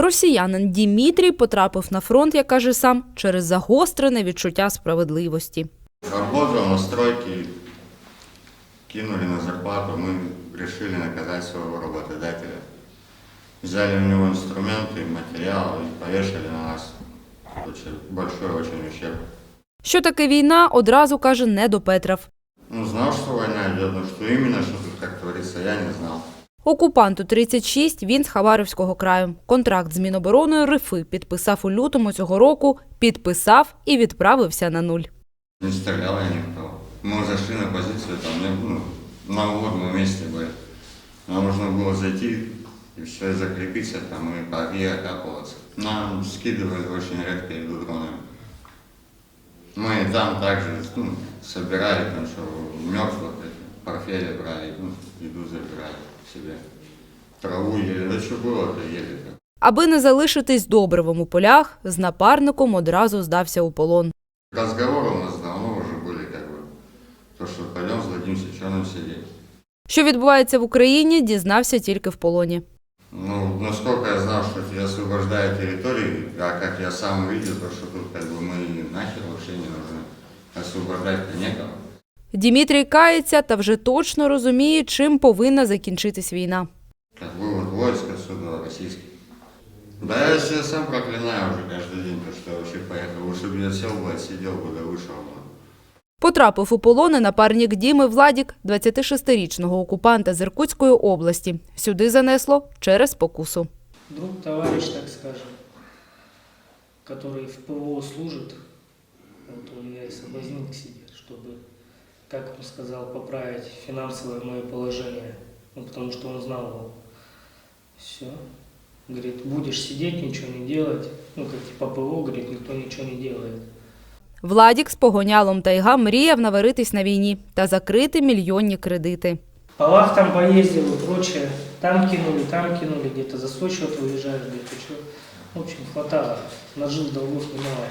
Росіянин Дімітрій потрапив на фронт, як каже сам, через загострене відчуття справедливості. Работал на стройке, кинули на зарплату, мы решили наказать своего работодателя. Взяли у него инструменты, материал и повешали на нас. Большой очень ущерб. Що таке війна, одразу каже не допетрав. Ну, знал, что война идет, но что именно, что тут как творится, я не знал. Окупанту 36, він з Хабаровського краю. Контракт з Мінобороною РФИ підписав у лютому цього року, підписав і відправився на нуль. Не стрелял я никто. Мы зашли на позицию, там, ну, на угод мы вместе были. Нам нужно было зайти и все, закрепиться там и, по- и окапываться. Нам скидывали очень редко еду дронами. Мы там также ну, собирали, там что мертвых, эти, портфели брали, ну, еду забирали себе. Траву ели, да что было, то ели. -то. Аби не залишитись добривом у полях, з напарником одразу здався у полон. Разговоры у нас давно уже были, как бы, то, что пойдем сдадимся, что нам сидеть. Що відбувається в Україні, дізнався тільки в полоні. Ну, насколько я знал, что я освобождаю территории, а как я сам увидел, то что тут как бы мы нахер вообще не нужны. Освобождать-то некого. Дімітрій кається та вже точно розуміє, чим повинна закінчитись війна. Как вывод войск отсюда российских. Да я себя сам проклинаю уже каждый день, то что я вообще поехал. Лучше бы я сел бы, отсидел бы, да вышел бы. Потрапив у полон і напарник Діми Владік, 26-річного окупанта з Іркутської області. Сюди занесло через покусу. Друг, товарищ, так скажем, который в ПВО служит, вот он меня и соблазнил к себе, чтобы, как он сказал, поправить финансовое мое положение, ну, потому что он знал его. Все. Говорит, будешь сидеть, ничего не делать. Ну, как типа ПВО, говорит, никто ничего не делает. Владік з погонялом тайга мріяв наваритись на війні та закрити мільйонні кредити. По вахтам поездил и прочее. Там кинули, там кинули, где-то за свой счет выезжаешь, где-то что. В общем, хватало. Нажил долгов немало.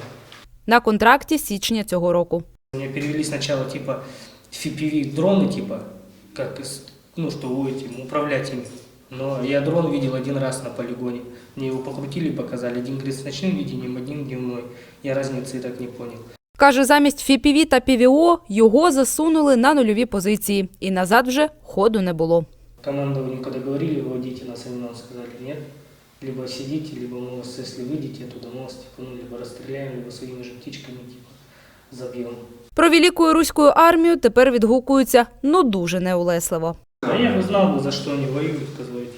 На контракті з січня цього року. Мне перевели сначала типа FPV дроны, типа, как, из- ну, что у этим, управлять ими. Но я дрон видел один раз на полигоне. Мне его покрутили, показали. Один говорит с ночным видением, один дневной. Я разницы и так не понял. Каже, замість ФІПІВІ та ПВО його засунули на нульові позиції, і назад вже ходу не було. Командованию, когда говорили, выводите нас, они нам сказали, нет. Либо сидите, либо мы вас, если выйдете оттуда, мы вас типа, ну, либо расстреляем, либо своими же птичками типа, забьем. Про велику руську армію тепер відгукуються ну дуже неулесливо. А я бы знал бы, за что они воюют, сказать.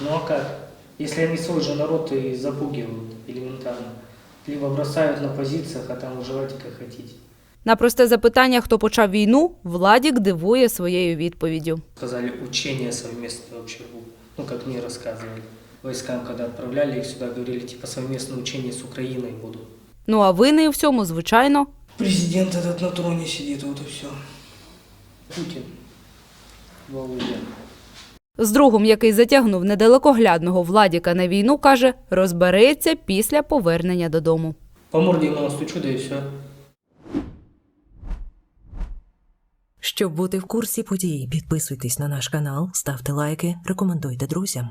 Ну а как? Если они свой же народ и запугивают элементарно. Либо бросают на позициях, а там выживайте как хотите. На просте запитання, хто почав війну, Владік дивує своєю відповіддю. Сказали, учения совместные вообще будут. Ну, как мне рассказывали. Войскам, когда отправляли их сюда, говорили, типа, совместные учения с Украиной будут. Ну а винний у всьому, звичайно, Президент этот на троне сидит, вот и все. Путин. Володя. з другом, який затягнув недалекоглядного Владіка на війну, каже, розбереться після повернення додому. По морде ему настучу, да и все. Щоб бути в курсі подій, підписуйтесь на наш канал, ставте лайки, рекомендуйте друзям.